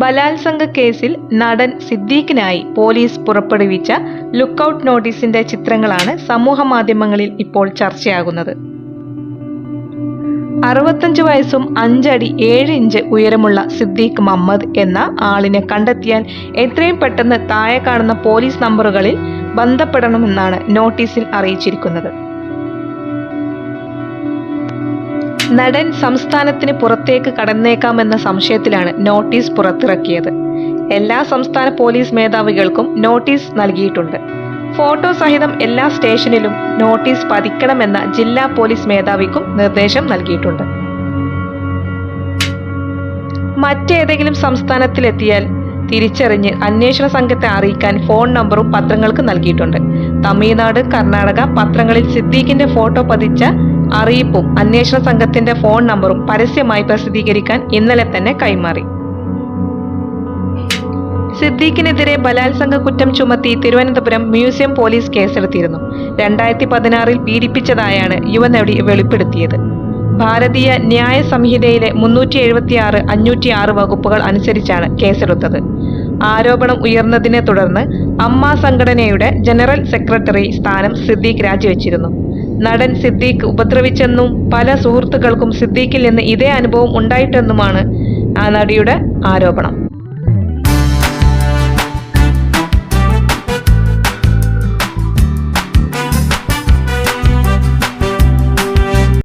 ബലാത്സംഗ കേസിൽ നടൻ സിദ്ദീഖിനായി പോലീസ് പുറപ്പെടുവിച്ച ലുക്കൌട്ട് നോട്ടീസിന്റെ ചിത്രങ്ങളാണ് സമൂഹ മാധ്യമങ്ങളിൽ ഇപ്പോൾ ചർച്ചയാകുന്നത്. അറുപത്തഞ്ച് വയസ്സും അഞ്ചടി ഏഴ് ഇഞ്ച് ഉയരമുള്ള സിദ്ദീഖ് മുഹമ്മദ് എന്ന ആളിനെ കണ്ടെത്തിയാൽ എത്രയും പെട്ടെന്ന് താഴെ കാണുന്ന പോലീസ് നമ്പറുകളിൽ ബന്ധപ്പെടണമെന്നാണ് നോട്ടീസിൽ അറിയിച്ചിരിക്കുന്നത്. നടൻ സംസ്ഥാനത്തിന് പുറത്തേക്ക് കടന്നേക്കാമെന്ന സംശയത്തിലാണ് നോട്ടീസ് പുറത്തിറക്കിയത്. എല്ലാ സംസ്ഥാന പോലീസ് മേധാവികൾക്കും നോട്ടീസ് നൽകിയിട്ടുണ്ട്. ഫോട്ടോ സഹിതം എല്ലാ സ്റ്റേഷനിലും നോട്ടീസ് പതിക്കണമെന്ന ജില്ലാ പോലീസ് മേധാവിക്കും നിർദ്ദേശം നൽകിയിട്ടുണ്ട്. മറ്റേതെങ്കിലും സംസ്ഥാനത്തിലെത്തിയാൽ തിരിച്ചറിഞ്ഞ് അന്വേഷണ സംഘത്തെ അറിയിക്കാൻ ഫോൺ നമ്പറും പത്രങ്ങൾക്ക് നൽകിയിട്ടുണ്ട്. തമിഴ്നാട് കർണാടക പത്രങ്ങളിൽ സിദ്ദീഖിന്റെ ഫോട്ടോ പതിച്ച അറിയിപ്പും അന്വേഷണ സംഘത്തിന്റെ ഫോൺ നമ്പറും പരസ്യമായി പ്രസിദ്ധീകരിക്കാൻ ഇന്നലെ തന്നെ കൈമാറി. സിദ്ദീഖിനെതിരെ ബലാത്സംഗ കുറ്റം ചുമത്തി തിരുവനന്തപുരം മ്യൂസിയം പോലീസ് കേസെടുത്തിരുന്നു. രണ്ടായിരത്തി പതിനാറിൽ പീഡിപ്പിച്ചതായാണ് യുവനടി വെളിപ്പെടുത്തിയത്. ഭാരതീയ ന്യായ സംഹിതയിലെ മുന്നൂറ്റി എഴുപത്തിയാറ് അഞ്ഞൂറ്റി ആറ് വകുപ്പുകൾ അനുസരിച്ചാണ് കേസെടുത്തത്. ആരോപണം ഉയർന്നതിനെ തുടർന്ന് അമ്മ സംഘടനയുടെ ജനറൽ സെക്രട്ടറി സ്ഥാനം സിദ്ദീഖ് രാജിവെച്ചിരുന്നു. നടൻ സിദ്ദീഖ് ഉപദ്രവിച്ചെന്നും പല സുഹൃത്തുക്കൾക്കും സിദ്ദീഖിൽ നിന്ന് ഇതേ അനുഭവം ഉണ്ടായിട്ടെന്നുമാണ് ആ നടിയുടെ ആരോപണം.